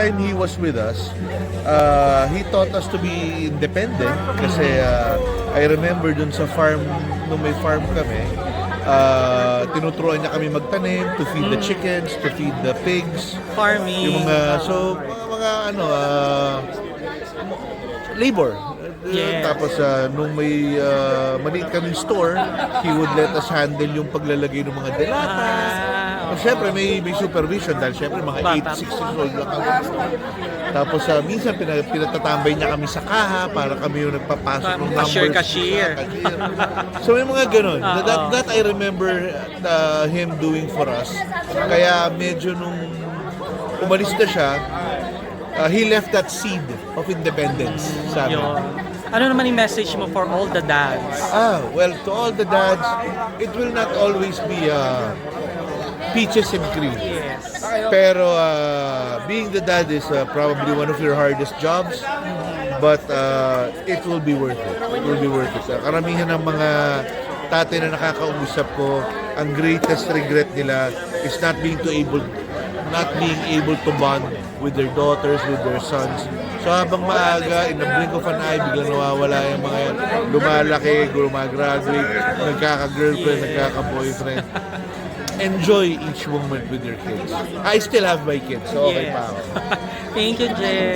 time he was with us, uh, he taught us to be independent kasi uh, I remember dun sa farm, nung may farm kami, uh, tinuturuan niya kami magtanim, to feed the chickens, to feed the pigs, Farming. yung mga, so, mga, mga ano, uh, labor. Yes. Tapos uh, nung may uh, maliit kaming store, he would let us handle yung paglalagay ng mga delata. Ah, Uh, Siyempre, may, may supervision dahil siyempre mga Bata. 8, 6 years old lang kami. Tapos uh, minsan pina, pinatatambay niya kami sa kaha para kami yung nagpapasok ng numbers. Cashier, cashier. Cashier. so may mga ganun. Oo. that, that I remember uh, him doing for us. Kaya medyo nung umalis na siya, uh, he left that seed of independence sa amin. Yun. Ano naman yung message mo for all the dads? Ah, well, to all the dads, it will not always be uh, peaches and cream. Yes. Pero uh, being the dad is uh, probably one of your hardest jobs, but uh, it will be worth it. It will be worth it. Uh, karamihan ng mga tatay na nakakausap ko, ang greatest regret nila is not being to able not being able to bond with their daughters, with their sons. So habang maaga, in the blink of an eye, biglang nawawala yung mga yan. Lumalaki, gumagraduate, nagkaka-girlfriend, nagkaka-boyfriend. Enjoy each moment with your kids. I still have my kids, so okay Yes. pa ako. Thank you, Jay.